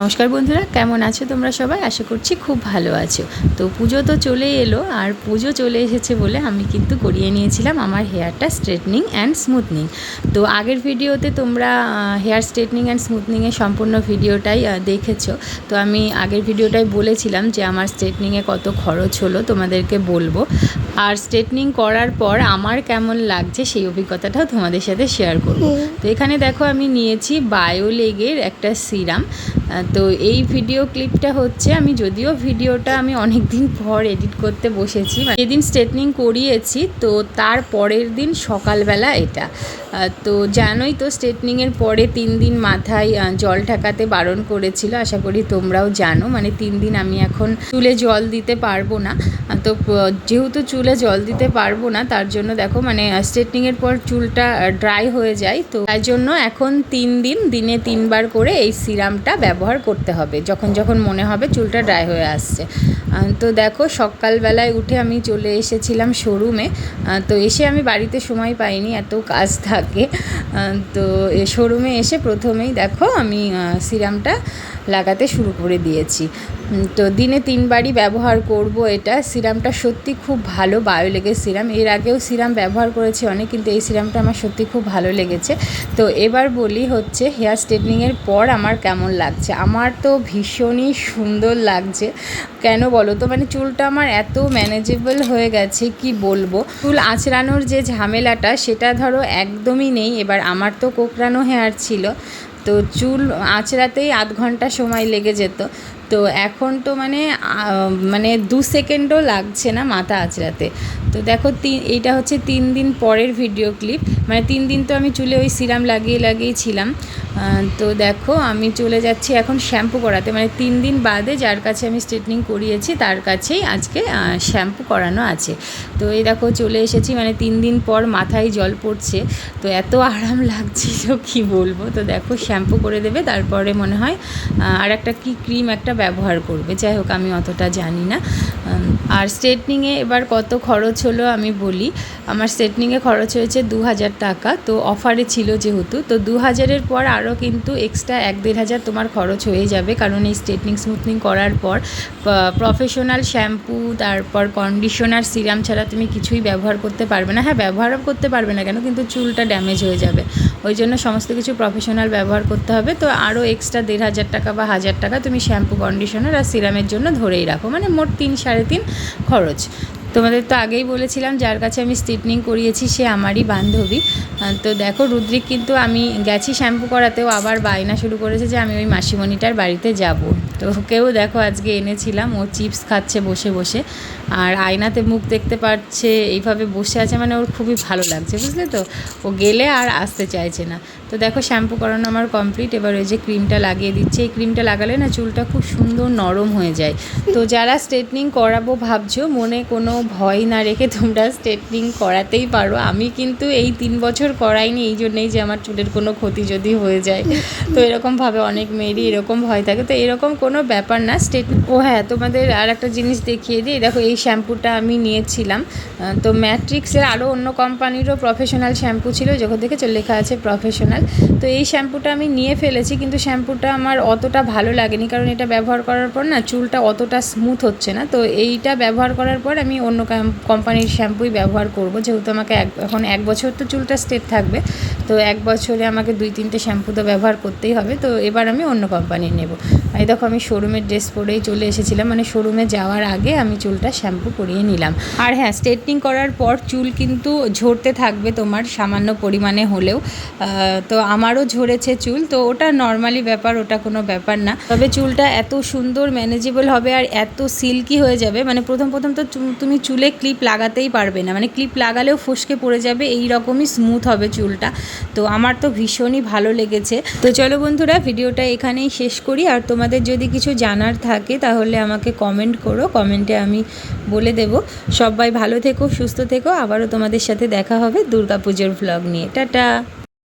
নমস্কার বন্ধুরা কেমন আছো তোমরা সবাই? আশা করছি খুব ভালো আছো। তো পুজো তো চলে এলো আর পুজো চলে এসেছে বলে আমি কিন্তু করিয়ে নিয়েছিলাম আমার হেয়ারটা স্ট্রেটনিং অ্যান্ড স্মুথনিং। তো আগের ভিডিওতে তোমরা হেয়ার স্ট্রেটনিং অ্যান্ড স্মুথনিংয়ের সম্পূর্ণ ভিডিওটাই দেখেছ। তো আমি আগের ভিডিওটাই বলেছিলাম যে আমার স্ট্রেটনিংয়ে কত খরচ হলো তোমাদেরকে বলব। আর স্ট্রেটনিং করার পর আমার কেমন লাগছে সেই অভিজ্ঞতাটাও তোমাদের সাথে শেয়ার করব। তো এখানে দেখো আমি নিয়েছি বায়োলেগের একটা সিরাম। তো এই ভিডিও ক্লিপটা হচ্ছে, আমি যদিও ভিডিওটা আমি অনেক দিন পর এডিট করতে বসেছি মানে যেদিন স্ট্রেটনিং করিয়েছি, তো তার পরের দিন সকালবেলা এটা। তো জানোই তো স্ট্রেটনিংয়ের পরে তিন দিন মাথায় জল ঠাকাতে বারণ করেছিল, আশা করি তোমরাও জানো মানে তিন দিন আমি এখন চুলে জল দিতে পারব না। তো যেহেতু চুলে জল দিতে পারব না, তার জন্য দেখো মানে স্ট্রেটনিংয়ের পর চুলটা ড্রাই হয়ে যায়, তো তার জন্য এখন তিন দিন, দিনে তিনবার করে এই সিরামটা ব্যবহার করতে হবে। যখন যখন মনে হবে চুলটা ড্রাই হয়ে আসছে। তো দেখো সকালবেলায় উঠে আমি চলে এসেছিলাম শোরুমে তো এসে আমি বাড়িতে সময় পাইনি, এত কাজ থাকে। তো শোরুমে এসে প্রথমেই দেখো আমি সিরামটা লাগাতে শুরু করে দিয়েছি। তো দিনে তিনবারই ব্যবহার করব এটা। সিরামটা সত্যি খুব ভালো বায়োলেগের সিরাম। এর আগেও সিরাম ব্যবহার করেছি অনেক, কিন্তু এই সিরামটা আমার সত্যি খুব ভালো লেগেছে। তো এবার বলি হচ্ছে, হেয়ার স্ট্রেটনিংয়ের পর আমার কেমন লাগছে? আমার তো ভীষণই সুন্দর লাগছে। কেন বলো তো? মানে চুলটা আমার এত ম্যানেজেবল হয়ে গেছে, কি বলব? চুল আঁচড়ানোর যে ঝামেলাটা, সেটা ধরো একদমই নেই। এবার আমার তো কোকড়ানো হেয়ার ছিল। তো চুল আঁচড়াতেই আধ ঘণ্টা সময় লেগে যেত। তো এখন তো মানে মানে দু সেকেন্ডও লাগছে না মাথা আঁচড়াতে। তো দেখো তিন, এইটা হচ্ছে তিন দিন পরের ভিডিও ক্লিপ মানে তিন দিন তো আমি চুলে ওই সিরাম লাগিয়ে লাগিয়ে ছিলাম। তো দেখো আমি চলে যাচ্ছি এখন শ্যাম্পু করাতে। মানে তিন দিন বাদে যার কাছে আমি স্ট্রেটনিং করিয়েছি, তার কাছেই আজকে শ্যাম্পু করানো আছে। তো এই দেখো চলে এসেছি মানে তিন দিন পর মাথায় জল পড়ছে। তো এত আরাম লাগছিল কি বলব। তো দেখো শ্যাম্পু করে দেবে, তারপরে মনে হয় আর একটা কি ক্রিম একটা ব্যবহার করবে। যাই হোক, আমি অতটা জানি না। আর স্ট্রেটনিংয়ে এবার কত খরচ হলো আমি বলি। আমার স্ট্রেটনিংয়ে খরচ হয়েছে দু হাজার টাকা, তো অফারে ছিল যেহেতু। তো দু হাজারের পর আরও কিন্তু এক্সট্রা এক দেড় হাজার তোমার খরচ হয়ে যাবে, কারণ এই স্ট্রেটনিং স্মুথনিং করার পর প্রফেশনাল শ্যাম্পু তারপর কন্ডিশনার সিরাম ছাড়া তুমি কিছুই ব্যবহার করতে পারবে না। হ্যাঁ ব্যবহারও করতে পারবে না কেন? কিন্তু চুলটা ড্যামেজ হয়ে যাবে। ওই জন্য সমস্ত কিছু প্রফেশনাল ব্যবহার করতে হবে। তো আরও এক্সট্রা দেড় হাজার টাকা বা হাজার টাকা তুমি শ্যাম্পু কন্ডিশনার আর সিরামের জন্য ধরেই রাখো। মানে মোট তিন সাড়ে তিন খরচ। তোমাদের তো আগেই বলেছিলাম, যার কাছে আমি স্ট্রেটনিং করিয়েছি সে আমারই বান্ধবী। তো দেখো রুদ্রিক কিন্তু আমি গেছি শ্যাম্পু করাতেও, আবার বায়না শুরু করেছে যে আমি ওই মাসিমণিটার বাড়িতে যাব। তো ওকেও দেখো আজকে এনেছিলাম, ও চিপস খাচ্ছে বসে বসে, আর আয়নাতে মুখ দেখতে পাচ্ছে, এইভাবে বসে আছে মানে ওর খুবই ভালো লাগছে, বুঝলে তো? ও গেলে আর আসতে চাইছে না। তো দেখো শ্যাম্পু করানো আমার কমপ্লিট এবার ওই যে ক্রিমটা লাগিয়ে দিচ্ছে। এই ক্রিমটা লাগালে না চুলটা খুব সুন্দর নরম হয়ে যায়। তো যারা স্ট্রেটনিং করাবো ভাবছ, মনে কোনো ভয় না রেখে তোমরা স্ট্রেটনিং করাতেই পারো। আমি কিন্তু এই তিন বছর করাইনি, এই জন্যেই যে আমার চুলের কোনো ক্ষতি যদি হয়ে যায়। তো এরকমভাবে অনেক মেয়েরই এরকম ভয় থাকে। তো এরকম কোনো ব্যাপার না স্টেট ও হ্যাঁ তোমাদের আর একটা জিনিস দেখিয়ে দিই। দেখো, এই শ্যাম্পুটা আমি নিয়েছিলাম। তো ম্যাট্রিক্সের আরও অন্য কোম্পানিরও প্রফেশনাল শ্যাম্পু ছিল যখন দেখেছ, লেখা আছে প্রফেশনাল। তো এই শ্যাম্পুটা আমি নিয়ে ফেলেছি, কিন্তু শ্যাম্পুটা আমার অতটা ভালো লাগেনি, কারণ এটা ব্যবহার করার পর না চুলটা অতটা স্মুথ হচ্ছে না। তো এইটা ব্যবহার করার পর আমি অন্য কোম্পানির শ্যাম্পুই ব্যবহার করব। যেহেতু আমাকে এক, এখন এক বছর তো চুলটা স্টেট থাকবে, তো এক বছরে আমাকে দুই, তিনটে শ্যাম্পু তো ব্যবহার করতেই হবে। তো এবার আমি অন্য কোম্পানির নেব। এই দেখো, আমি শোরুমের ড্রেস পরেই চলে এসেছিলাম। মানে শোরুমে যাওয়ার আগে আমি চুলটা শ্যাম্পু করিয়ে নিলাম। আর হ্যাঁ স্ট্রেটনিং করার পর চুল কিন্তু ঝরতে থাকবে তোমার সামান্য পরিমাণে হলেও। তো আমারও ঝরেছে চুল, তো ওটা নর্মালি ব্যাপার, ওটা কোনো ব্যাপার না। তবে চুলটা এত সুন্দর ম্যানেজেবল হবে আর এত সিল্কি হয়ে যাবে। মানে প্রথম প্রথম তো তুমি চুলে ক্লিপ লাগাতেই পারবে না। মানে ক্লিপ লাগালেও ফসকে পড়ে যাবে এই রকমই স্মুথ হবে চুলটা। তো আমার তো ভীষণই ভালো লেগেছে। তো চলো বন্ধুরা, ভিডিওটা এখানেই শেষ করি। আর তোমাদের যদি কিছু জানার থাকে, তাহলে আমাকে কমেন্ট করো। কমেন্টে আমি বলে দেব। সবাই ভালো থেকো, সুস্থ থেকো। আবারও তোমাদের সাথে দেখা হবে দুর্গাপুজোর ভ্লগ নিয়ে। টাটা!